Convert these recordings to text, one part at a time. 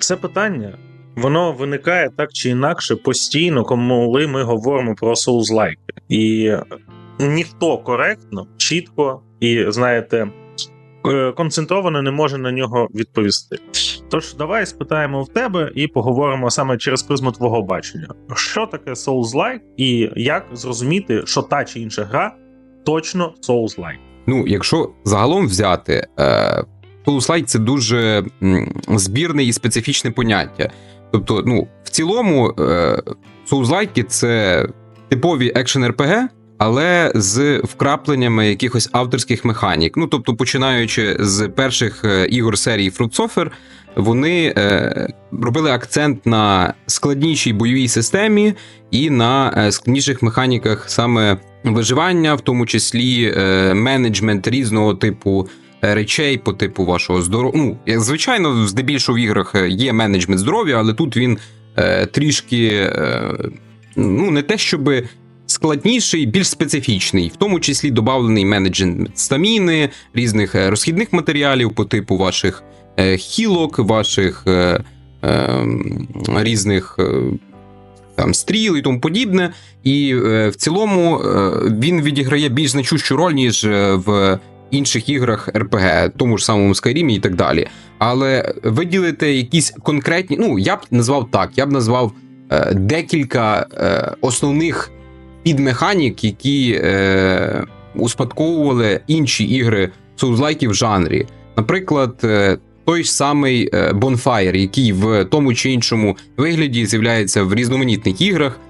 Це питання. Воно виникає так чи інакше постійно, коли ми говоримо про соузлайки. І ніхто коректно, чітко і, знаєте, е, концентровано не може на нього відповісти. Тож, давай спитаємо в тебе і поговоримо саме через призму твого бачення. Що таке Souls-like і як зрозуміти, що та чи інша гра точно Souls-like? Ну, якщо загалом взяти, е, Souls-like — це дуже збірне і специфічне поняття. Тобто, ну, в цілому, е, Souls-like — це типові екшен RPG, але з вкрапленнями якихось авторських механік. Ну, тобто, починаючи з перших е, ігор серії Fruit Software, вони е, робили акцент на складнішій бойовій системі і на е, складніших механіках саме виживання, в тому числі е, менеджмент різного типу. Речей по типу вашого здоров'я. Ну, звичайно, здебільшого в іграх е, є менеджмент здоров'я, але тут він е, трішки е, ну, не те, щоб складніший, більш специфічний, в тому числі додавлений менеджмент стаміни, різних е, розхідних матеріалів по типу ваших е, хілок, ваших е, е, різних е, там стріл і тому подібне. І е, в цілому е, він відіграє більш значущу роль, ніж в інших іграх RPG, тому ж самому Skyrim і так далі. Але виділити якісь конкретні, ну я б назвав так, я б назвав е, декілька е, основних підмеханік, які е, успадковували інші ігри соузлайки в жанрі. Наприклад, е, той самий е, Bonfire, який в тому чи іншому вигляді з'являється в різноманітних іграх,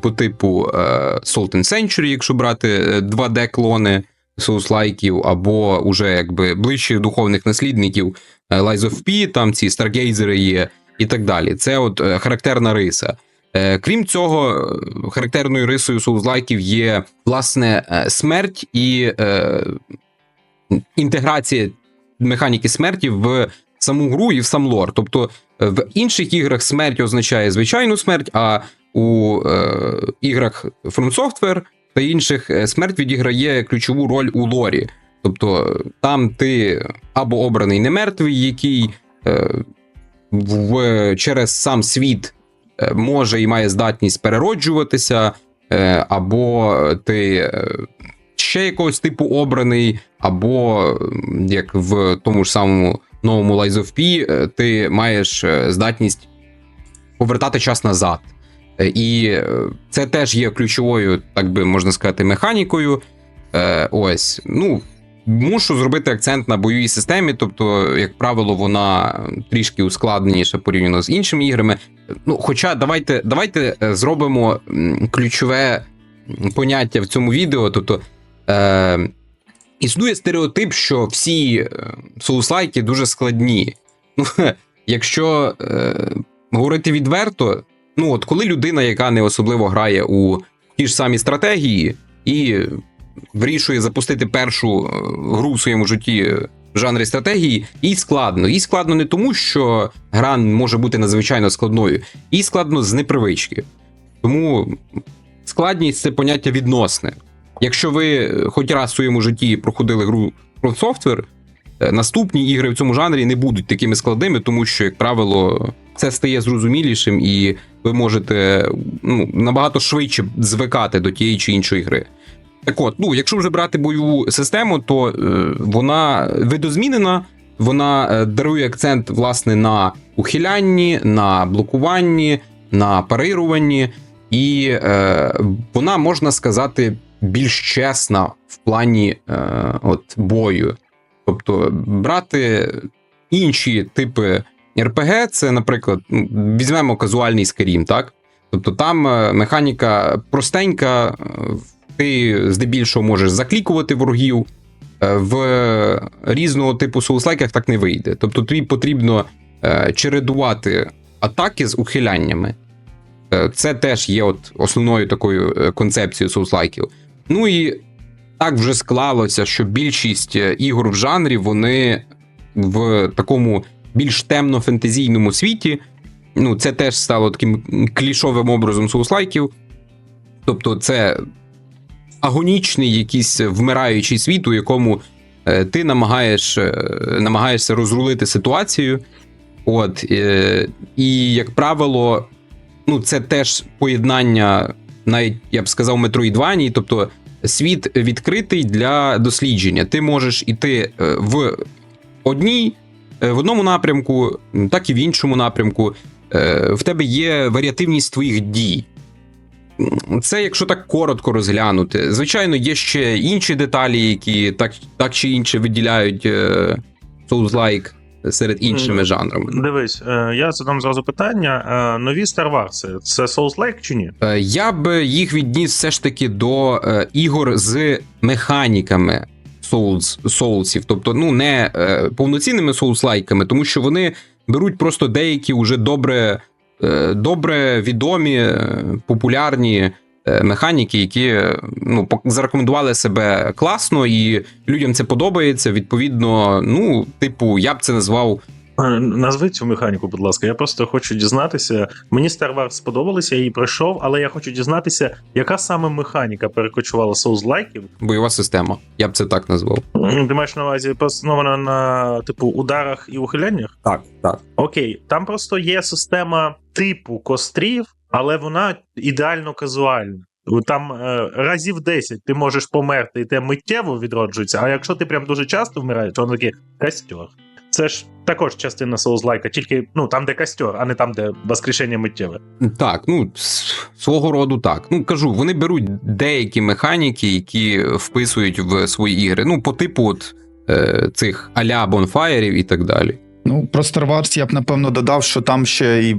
по типу е, Salt and Century, якщо брати е, 2D-клони соуслайків, або уже якби ближчих духовних наслідників е, Lies of P, там ці Stargazer є і так далі. Це от е, характерна риса. Е, Крім цього, характерною рисою соузлайків є власне смерть і е, інтеграція механіки смерті в саму гру і в сам лор. Тобто в інших іграх смерть означає звичайну смерть, а у е, іграх From Software та інших е, смерть відіграє ключову роль у лорі. Тобто там ти або обраний немертвий, який е, в, через сам світ е, може і має здатність перероджуватися, е, або ти е, ще якогось типу обраний, або як в тому ж самому новому Lies of P, ти маєш здатність повертати час назад. І е, це теж є ключовою, так би можна сказати, механікою. Е, Ось, ну. Мушу зробити акцент на бойовій системі, тобто, як правило, вона трішки ускладненіша порівняно з іншими іграми. Ну, хоча давайте, давайте е, зробимо ключове поняття в цьому відео. Тобто, е, існує стереотип, що всі соуслайки дуже складні. Ну, якщо е, говорити відверто, ну от коли людина, яка не особливо грає у ті ж самі стратегії, і вирішує запустити першу е, гру в своєму житті в жанрі стратегії, їй складно. Їй складно не тому, що гра може бути надзвичайно складною, їй складно з непривички. Тому складність це поняття відносне. Якщо ви е, хоч раз в своєму житті проходили гру From Software, е, наступні ігри в цьому жанрі не будуть такими складними, тому що, як правило, це стає зрозумілішим, і ви можете ну, набагато швидше звикати до тієї чи іншої гри. Так от, ну, якщо вже брати бойову систему, то е, вона видозмінена, вона е, дарує акцент власне на ухилянні, на блокуванні, на парируванні, і е, вона можна сказати більш чесна в плані е, от, бою. Тобто брати інші типи РПГ, це, наприклад, ну, візьмемо казуальний Skyrim, так? Тобто там е, механіка простенька, е, ти здебільшого можеш заклікувати ворогів. Е, В різного типу соуслайках так не вийде. Тобто тобі потрібно чередувати атаки з ухиляннями. Це теж є от основною такою концепцією соуслайків. Ну і так вже склалося, що більшість ігор в жанрі вони в такому більш темно-фентезійному світі. Ну, це теж стало таким клішовим образом соуслайків. Тобто, це агонічний якийсь вмираючий світ, у якому е, ти намагаєш, е, намагаєшся розрулити ситуацію. От, е, і, як правило, ну, це теж поєднання, навіть я б сказав, метроїдваній, тобто світ відкритий для дослідження. Ти можеш іти в одній, в одному напрямку, так і в іншому напрямку. Е, В тебе є варіативність твоїх дій. Це якщо так коротко розглянути. Звичайно, є ще інші деталі, які так, так чи інше виділяють е, Souls-like серед іншими жанрами. Дивись, е, я задам зразу питання. Е, Нові Star Wars це Souls-like чи ні? Е, Я б їх відніс все ж таки до е, ігор з механіками Souls, соулсів, тобто ну не е, повноцінними Souls-лайками, тому що вони беруть просто деякі уже добре, е, добре відомі, е, популярні е, механіки, які ну, зарекомендували себе класно, і людям це подобається. Відповідно, ну, типу, я б це назвав Назви цю механіку, будь ласка. Я просто хочу дізнатися. Мені Star Wars сподобалося, я її пройшов, але я хочу дізнатися, яка саме механіка перекочувала Souls-лайків. бойова система. Я б це так назвав. Ти маєш на увазі основана на типу ударах і ухиляннях? Так, так. Окей, там просто є система типу кострів, але вона ідеально казуальна. Там е, разів 10 ти можеш померти, і те миттєво відроджується. А якщо ти прям дуже часто вмираєш, то воно таке костер. Це ж також частина соузлайка, тільки ну там, де костер, а не там, де воскрешення миттєве. Так, ну свого роду так. Ну кажу, вони беруть деякі механіки, які вписують в свої ігри. Ну, по типу от е, цих аля бонфаєрів і так далі. Ну, про Star Wars я б напевно додав, що там ще і,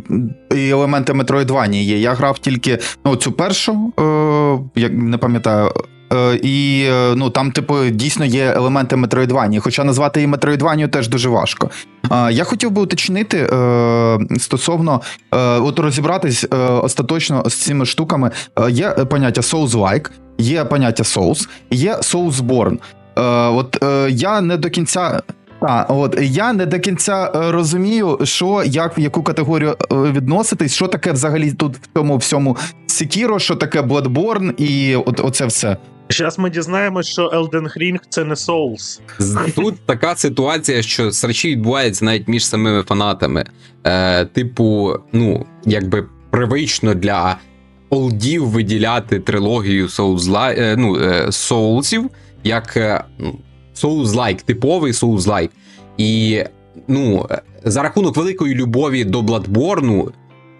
і елементи Metroidvania є. Я грав тільки ну, цю першу, е, як не пам'ятаю. Е, і е, ну там, типу, дійсно є елементи Metroidvania, хоча назвати її Metroidvania теж дуже важко. Е, я хотів би уточнити стосовно от розібратись остаточно з цими штуками. Є поняття Souls-like, є поняття Souls, є Soulsborne. Е, от я не до кінця. Так, от я не до кінця розумію, що як в яку категорію відноситись, що таке взагалі тут в цьому всьому Sekiro, що таке Bloodborne і от оце все. Зараз ми дізнаємось, що Elden Ring це не Souls. Тут така ситуація, що срачі відбуваються навіть між самими фанатами. Е, типу, ну, якби привично для олдів виділяти трилогію Souls, е, ну, е, Soulsів як е, ну, Souls-like, типовий Souls-like. І ну, е, за рахунок великої любові до Bloodborne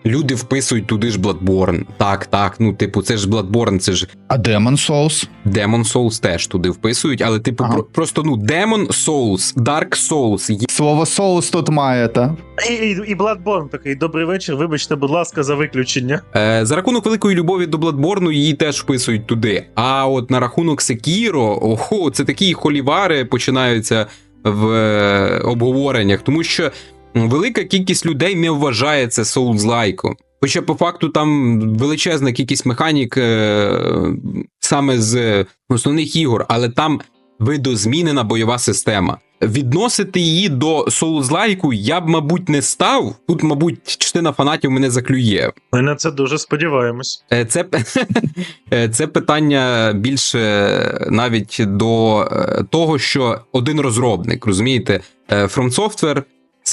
люди вписують туди ж Bloodborne. Так, так, ну, типу, це ж Bloodborne, це ж А Demon Souls? Demon Souls теж туди вписують, але типу Ага. про- просто ну Demon Souls, Dark Souls. Слово Souls тут має, та? І, і, і Bloodborne такий добрий вечір. Вибачте, будь ласка, за виключення. Е, за рахунок великої любові до Bloodborne її теж вписують туди. А от на рахунок Sekiro, охо, це такі холівари починаються в е, обговореннях, тому що велика кількість людей не вважає це Souls-like. Хоча по факту там величезна кількість механік е, саме з основних ігор, але там видозмінена бойова система. Відносити її до Souls-like я б, мабуть, не став. Тут, мабуть, частина фанатів мене заклює. Ми на це дуже сподіваємось. Е, Це, е, це питання більше навіть до того, що один розробник, розумієте, From Software,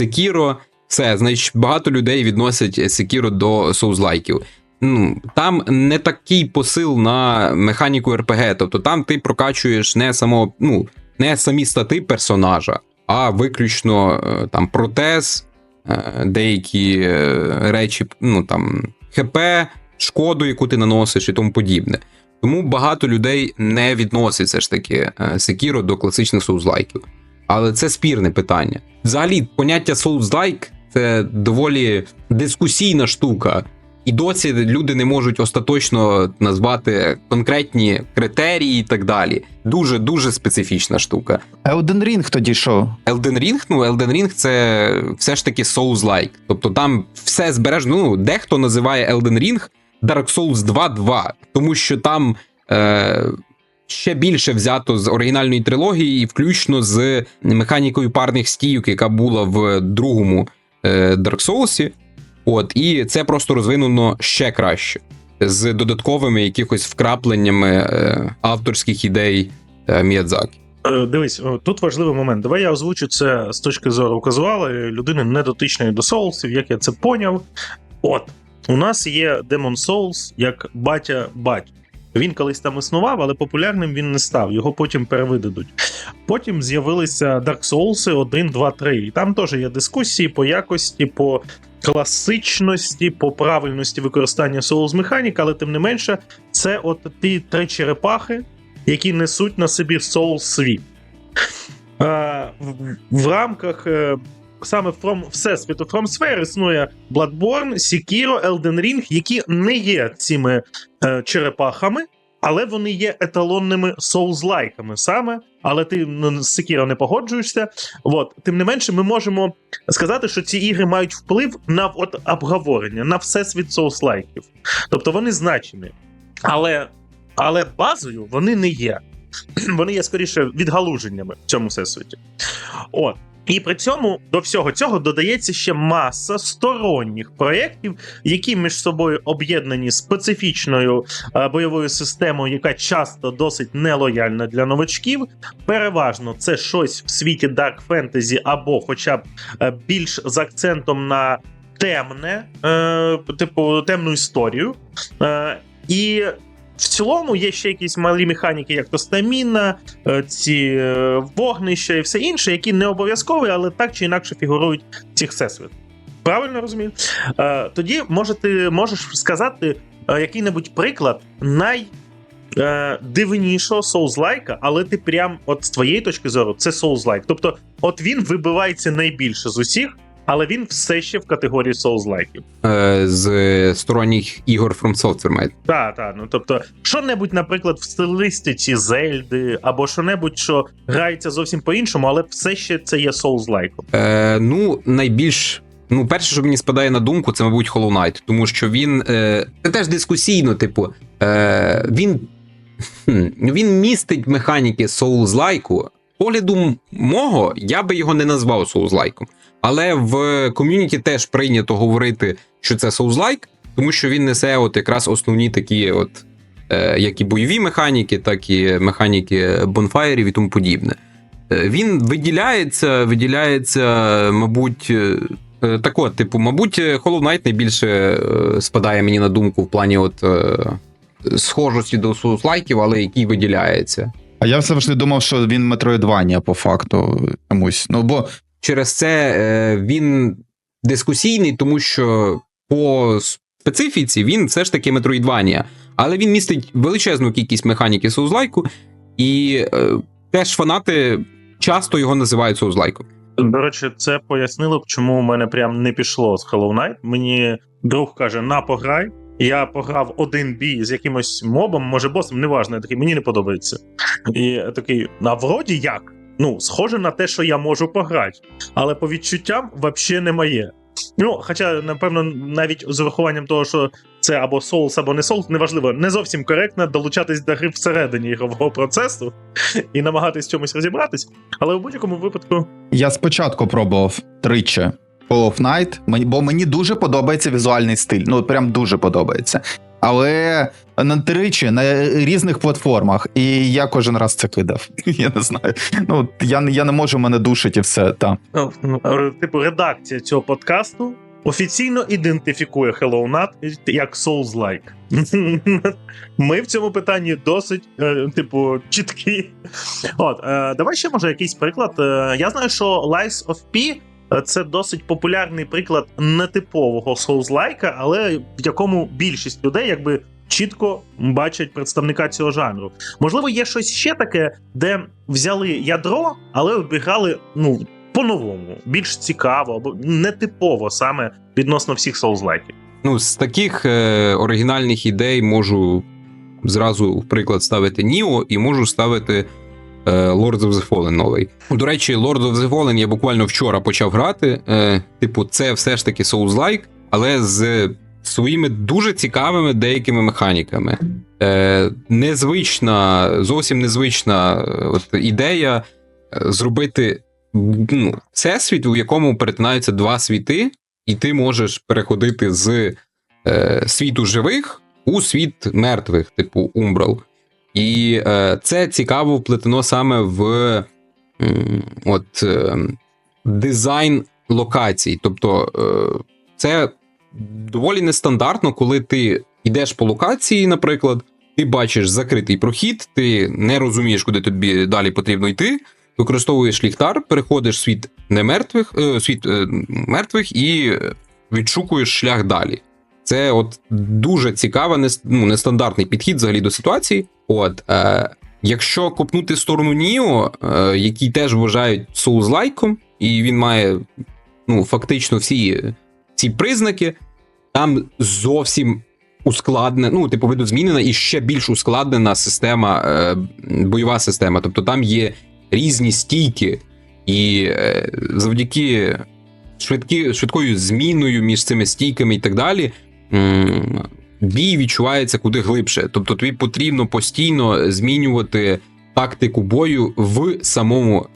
Sekiro, все, значить, багато людей відносять Sekiro до соузлайків. Ну, там не такий посил на механіку RPG, тобто там ти прокачуєш не само, ну, не самі стати персонажа, а виключно е, там протез, е, деякі е, речі, ну там ХП, шкоду, яку ти наносиш і тому подібне. Тому багато людей не відносить все ж таки Sekiro до класичних соузлайків. Але це спірне питання. Взагалі, поняття Souls-like – це доволі дискусійна штука. І досі люди не можуть остаточно назвати конкретні критерії і так далі. Дуже дуже специфічна штука. Elden Ring тоді що? Elden Ring, ну Elden Ring це все ж таки Souls-like. Тобто там все збережено. Ну, дехто називає Elden Ring Dark Souls 2.2, тому що там е, ще більше взято з оригінальної трилогії, і включно з механікою парних стійок, яка була в другому е, Dark Souls. От, і це просто розвинено ще краще. З додатковими якихось вкрапленнями е, авторських ідей е, Міядзакі. Е, Дивись, тут важливий момент. Давай я озвучу це з точки зору казуала людини недотичної до соусів, як я це поняв. От, у нас є Demon Souls як батя батя. Він колись там існував, але популярним він не став. Його потім перевидадуть. Потім з'явилися Dark Souls 1, 2, 3. І там теж є дискусії по якості, по класичності, по правильності використання Souls механік, але тим не менше, це от ті три черепахи, які несуть на собі Souls світ. В, в рамках е, саме From, Всесвіту Sphere існує Bloodborne, Sekiro, Elden Ring, які не є цими е, черепахами, але вони є еталонними соузлайками саме. Але ти ну, з Sekiro не погоджуєшся. От. Тим не менше, ми можемо сказати, що ці ігри мають вплив на от, обговорення, на всесвіт соуслайків. Тобто вони значимі. Але, але базою вони не є. Вони є скоріше відгалуженнями в цьому всесвіті. От. І при цьому до всього цього додається ще маса сторонніх проєктів, які між собою об'єднані специфічною е, бойовою системою, яка часто досить нелояльна для новачків. Переважно це щось в світі Dark Fantasy або хоча б е, більш з акцентом на темне, е, типу темну історію. І в цілому є ще якісь малі механіки, як то стаміна, е, ці е, вогнища і все інше, які не обов'язкові, але так чи інакше фігурують в цих всесвіт. Правильно розумію? Е, Тоді може, ти можеш сказати який-небудь приклад най. е, Дивнішого соузлайка, але ти прям, от з твоєї точки зору, це соузлайк. Тобто, от він вибивається найбільше з усіх, але він все ще в категорії соузлайків. Е, з сторонніх ігор From Software має. Так, так. Ну тобто, що-небудь, наприклад, в стилистиці Зельди, або що-небудь, що грається зовсім по-іншому, але все ще це є соузлайком. Е, ну, найбільш. Ну, перше, що мені спадає на думку, це, мабуть, Hollow Knight, тому що він е, це теж дискусійно, типу, е, він, хм, він містить механіки Souls-лайку. Погляду мого, я би його не назвав Souls-лайком. Але в ком'юніті теж прийнято говорити, що це Souls-лайк, тому що він несе от якраз основні такі, от, е, як і бойові механіки, так і механіки бонфаєрів і тому подібне. Е, Він виділяється, виділяється, мабуть, е, е, так от, типу, мабуть, Hollow Knight найбільше е, спадає мені на думку в плані от е, схожості до Souls-лайків, але який виділяється. А я завжди думав, що він метроїдванія по факту чомусь. Ну бо Через це е, він дискусійний, тому що по специфіці він все ж таки Metroidvania, але він містить величезну кількість механіки Souls-лайку, і е, теж фанати часто його називають Souls-лайком. До речі, це пояснило чому у мене прям не пішло з Hollow Knight. Мені друг каже: на пограй. Я пограв один бій з якимось мобом, може босом, неважно, я такий, мені не подобається. І я такий, а вроді як? Ну, схоже на те, що я можу пограти, але по відчуттям взагалі не моє. Ну, хоча, напевно, навіть з урахуванням того, що це або Souls, або не Souls, неважливо, не зовсім коректно долучатись до гри всередині ігрового процесу і намагатись чомусь розібратись. Але в будь-якому випадку я спочатку пробував тричі Call of Night, бо мені дуже подобається візуальний стиль. Ну, прям дуже подобається. Але на тричі на різних платформах, і я кожен раз це кидав. Я не знаю. Ну, я, я не можу мене душить і все. Та. Ну, ну, р- типу, редакція цього подкасту офіційно ідентифікує Hello Nut як Souls-like. Ми в цьому питанні досить, е, типу, чіткі. От, е, давай ще може якийсь приклад. Е, я знаю, що Lies of P е, це досить популярний приклад нетипового Souls-like, але в якому більшість людей якби. Чітко бачать представника цього жанру. Можливо, є щось ще таке, де взяли ядро, але обіграли ну, по-новому, більш цікаво або нетипово саме відносно всіх соузлайків. Ну, з таких е, оригінальних ідей можу зразу в приклад ставити Ніо і можу ставити Lords of the Fallen новий. До речі, Lord of the Fallen я буквально вчора почав грати. Е, типу, це все ж таки Souls-like, але з своїми дуже цікавими деякими механіками. Е, незвична, зовсім незвична е, от, ідея е, зробити ну, всесвіт, у якому перетинаються два світи, і ти можеш переходити з е, світу живих у світ мертвих, типу Умбрал. І е, це цікаво вплетено саме в м, от, е, дизайн локацій. Тобто, е, це доволі нестандартно, коли ти йдеш по локації, наприклад, ти бачиш закритий прохід, ти не розумієш, куди тобі далі потрібно йти. Використовуєш ліхтар, переходиш світ немертвих, е, світ е, мертвих і відшукуєш шлях далі. Це от дуже цікавий, ну, нестандартний підхід взагалі до ситуації. От, е, якщо копнути сторону Ніо, е, який теж вважають соузлайком, і він має ну, фактично всі ці признаки, там зовсім ускладнена, ну, типу, видозмінена і ще більш ускладнена система, е, бойова система. Тобто там є різні стійки, і е, завдяки швидкі, швидкою зміною між цими стійками і так далі. Бій відчувається куди глибше. Тобто тобі потрібно постійно змінювати тактику бою в самому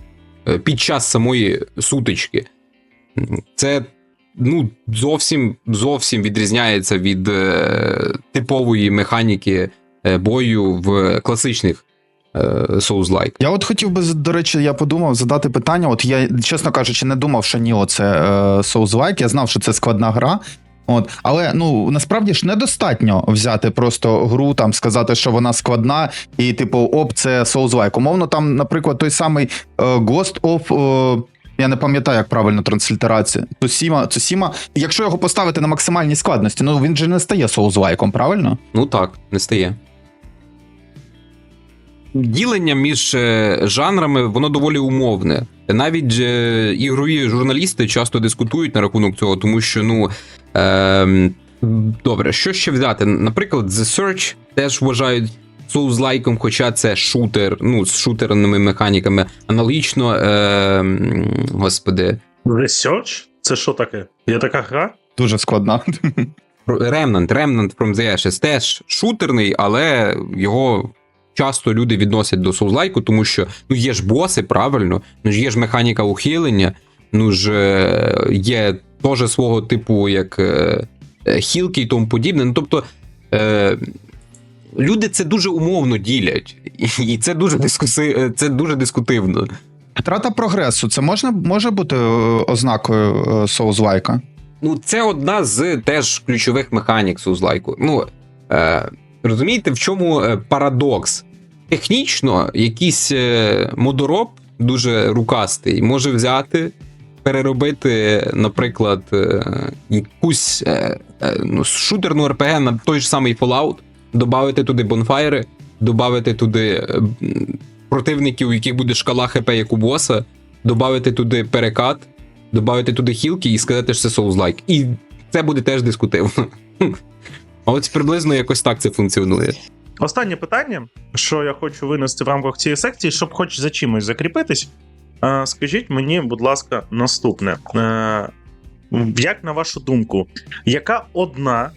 е, під час самої сутички. Це ну, зовсім зовсім відрізняється від е, типової механіки е, бою в класичних е, Souls-like. Я от хотів би, до речі, я подумав задати питання. От я, чесно кажучи, не думав, що Ніо це е, Souls-like, Я знав, що це складна гра. От, але ну насправді ж недостатньо взяти просто гру, там сказати, що вона складна, і типу, оп, це Souls-like. Умовно, там, наприклад, той самий е, Ghost of. е, я не пам'ятаю, як правильно транслітерація. Цусіма, Цусіма. Якщо його поставити на максимальній складності, ну він же не стає Souls-like, правильно? Ну так, не стає. Ділення між е, жанрами воно доволі умовне. Навіть ігрові журналісти часто дискутують на рахунок цього, тому що, ну. Е, добре, що ще взяти? Наприклад, The Search теж вважають соузлайком, хоча це шутер, ну, з шутерними механіками. Аналогічно, е, господи, Research? Це що таке? Є така гра? Дуже складна. Remnant, Remnant from the Ashes теж шутерний, але його часто люди відносять до соузлайку, тому що ну є ж боси, правильно, ну ж є ж механіка ухилення, ну ж е, є теж свого типу, як е, е, хілки і тому подібне. Ну тобто. Е, Люди це дуже умовно ділять, і це дуже дискуси... це дуже дискутивно. Втрата прогресу це можна може бути ознакою Souls-like? Ну, це одна з теж ключових механік Souls-like. Ну, е, розумієте, в чому парадокс? Технічно, якийсь модороб дуже рукастий може взяти, переробити, наприклад, е, якусь е, е, ну, шутерну РПГ на той ж самий Fallout, додати туди бонфайри, додати туди противників, у яких буде шкала ХП як у боса, додати туди перекат, додати туди хілки і сказати, що це Souls-like. І це буде теж дискутивно. А от приблизно якось так це функціонує. Останнє питання, що я хочу винести в рамках цієї секції, щоб хоч за чимось закріпитись. Скажіть мені, будь ласка, наступне. Як на вашу думку, яка одна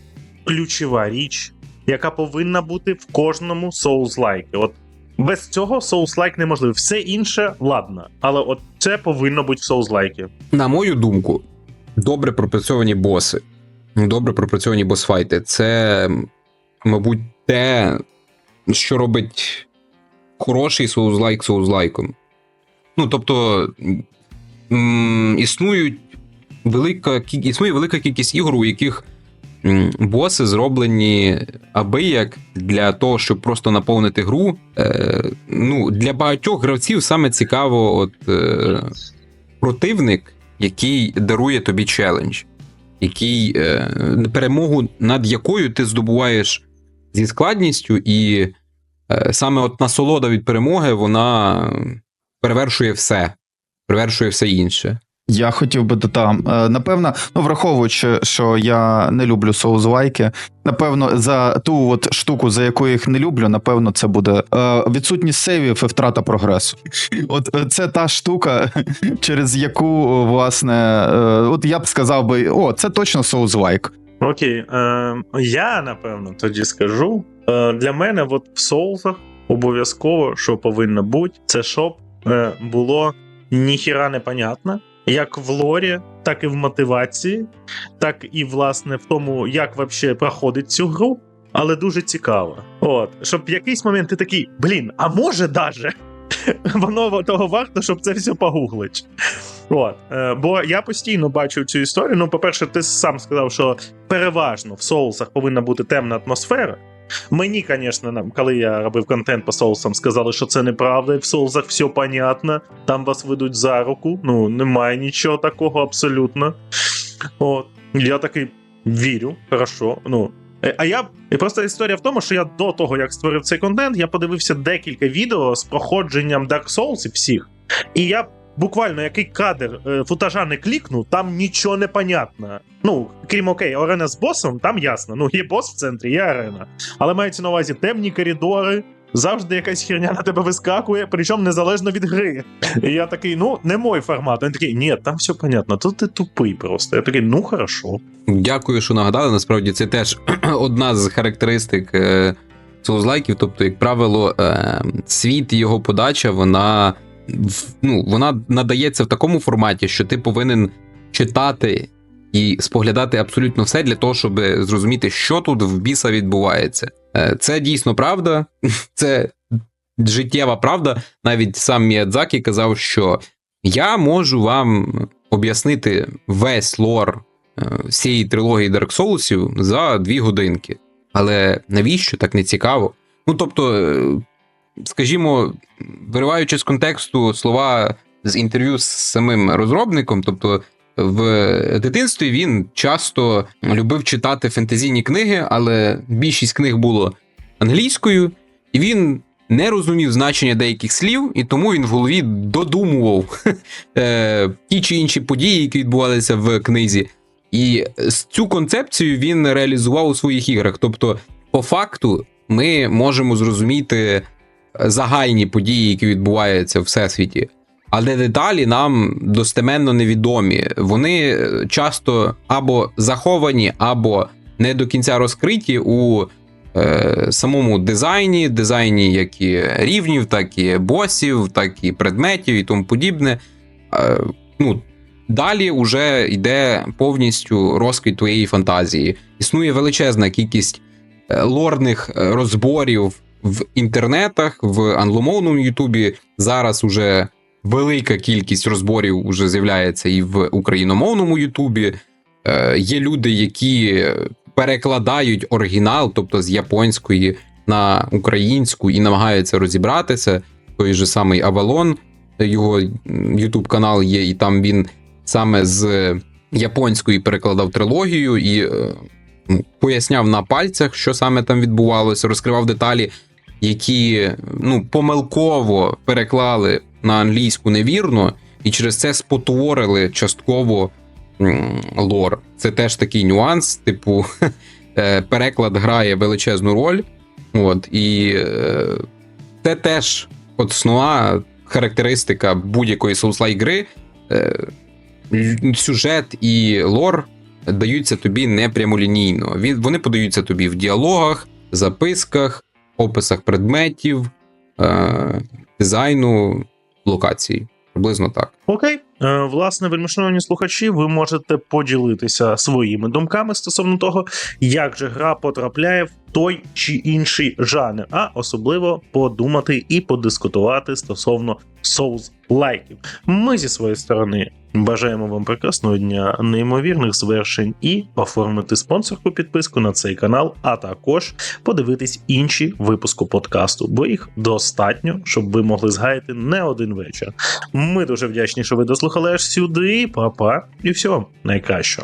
ключова річ, яка повинна бути в кожному Souls-like? От без цього Souls-like неможливо. Все інше ладно, але от це повинно бути в Souls-like. На мою думку, добре пропрацьовані боси, добре пропрацьовані босфайти це, мабуть, те, що робить хороший соузлайк соузлайком. Ну, тобто, існують велика, існує велика кількість ігор, у яких боси зроблені аби як для того, щоб просто наповнити гру. Е, ну, для багатьох гравців саме цікаво, от. Е, противник, який дарує тобі челендж, який, е, перемогу над якою ти здобуваєш зі складністю, і е, саме от насолода від перемоги вона перевершує все, перевершує все інше. Я хотів би додам. Е, Напевно, ну враховуючи, що я не люблю соузлайки, напевно, за ту от штуку, за яку я їх не люблю, напевно, це буде е, відсутність сейвів і втрата прогресу. От е, це та штука, через яку, власне, от я б сказав би, о, це точно соузлайк. Окей, е, я напевно тоді скажу. Е, для мене, от в соусах обов'язково, що повинно бути, це щоб е, було ніхіра непонятно, як в лорі, так і в мотивації, так і власне в тому, як вообще проходить цю гру. але дуже цікаво. От, щоб в якийсь момент ти такий, блін, а може даже воно того варто, щоб це все погуглить. От, е, бо я постійно бачу цю історію. Ну, по-перше, ти сам сказав, що переважно в соусах повинна бути темна атмосфера. Мені, звісно, коли я робив контент по соусам, сказали, що це неправда, і в соусах все понятно. Там вас ведуть за руку. Ну, немає нічого такого абсолютно. От. Я такий вірю, хорошо. Ну. Е, А я і просто історія в тому, що я до того, як створив цей контент, я подивився декілька відео з проходженням Dark Souls всіх. І я буквально який кадр е, футажа не клікну, там нічого не понятно. Ну, крім окей, арена з босом, там ясно. Ну, є бос в центрі, є арена. Але мається на увазі темні коридори. Завжди якась херня на тебе вискакує, причому незалежно від гри. І я такий, ну, не мой формат. Він такий, ні, там все понятно, тут ти тупий просто. Я такий, ну хорошо. Дякую, що нагадали. Насправді це теж одна з характеристик е, соузлайків. Тобто, як правило, е, світ і його подача, вона, ну, вона надається в такому форматі, що ти повинен читати і споглядати абсолютно все для того, щоб зрозуміти, що тут в біса відбувається. Е, Це дійсно правда, це життєва правда. Навіть сам Міядзакі казав, що я можу вам об'яснити весь лор е, всієї трилогії Dark Souls за дві годинки. Але навіщо так не цікаво? Ну тобто, е, скажімо, вириваючи з контексту слова з інтерв'ю з самим розробником, тобто в дитинстві він часто любив читати фентезійні книги, але більшість книг було англійською, і він не розумів значення деяких слів, і тому він в голові додумував е, ті чи інші події, які відбувалися в книзі. І цю концепцію він реалізував у своїх іграх. Тобто, по факту, ми можемо зрозуміти загальні події, які відбуваються в всесвіті. Але деталі нам достеменно невідомі. Вони е, часто або заховані, або не до кінця розкриті у е, самому дизайні, дизайні як і рівнів, так і босів, так і предметів і тому подібне. Е, ну, далі вже йде повністю розквіт твоєї фантазії. Існує величезна кількість е, лорних е, розборів в інтернетах, в англомовному Ютубі. Зараз уже велика кількість розборів уже з'являється і в україномовному Ютубі. Е, є люди, які перекладають оригінал, тобто з японської на українську, і намагаються розібратися. Той же самий Авалон, його Ютуб канал є, і там він саме з японської перекладав трилогію і е, ну, поясняв на пальцях, що саме там відбувалося, розкривав деталі, які ну, помилково переклали на англійську невірно, і через це спотворили частково лор. Це теж такий нюанс, типу, е, переклад грає величезну роль. От, і е, це теж основна характеристика будь-якої соуслайк гри. Е, сюжет і лор даються тобі не прямолінійно. Вони подаються тобі в діалогах, записках, описах предметів, е, дизайну, локації. Приблизно так. Окей, власне, вельмишановні слухачі, ви можете поділитися своїми думками стосовно того, як же гра потрапляє в той чи інший жанр, а особливо подумати і подискутувати стосовно соус лайків. Ми зі своєї сторони бажаємо вам прекрасного дня, неймовірних звершень і оформити спонсорську підписку на цей канал, а також подивитись інші випуски подкасту, бо їх достатньо, щоб ви могли згаяти не один вечір. Ми дуже вдячні, що ви дослухали аж сюди. Па-па, і все найкращого.